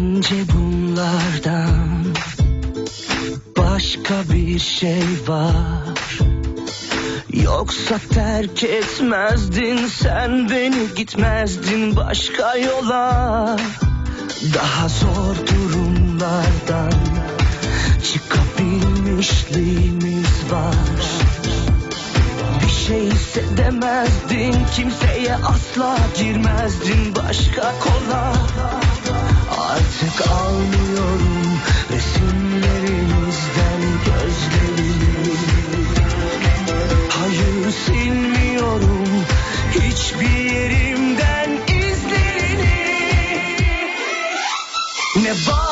Bence bunlardan başka bir şey var. Yoksa terk etmezdin sen beni gitmezdin başka yola. Daha zor durumlardan çıkabilmişliğimiz var. Bir şey hissedemezdin kimseye asla girmezdin başka kola. never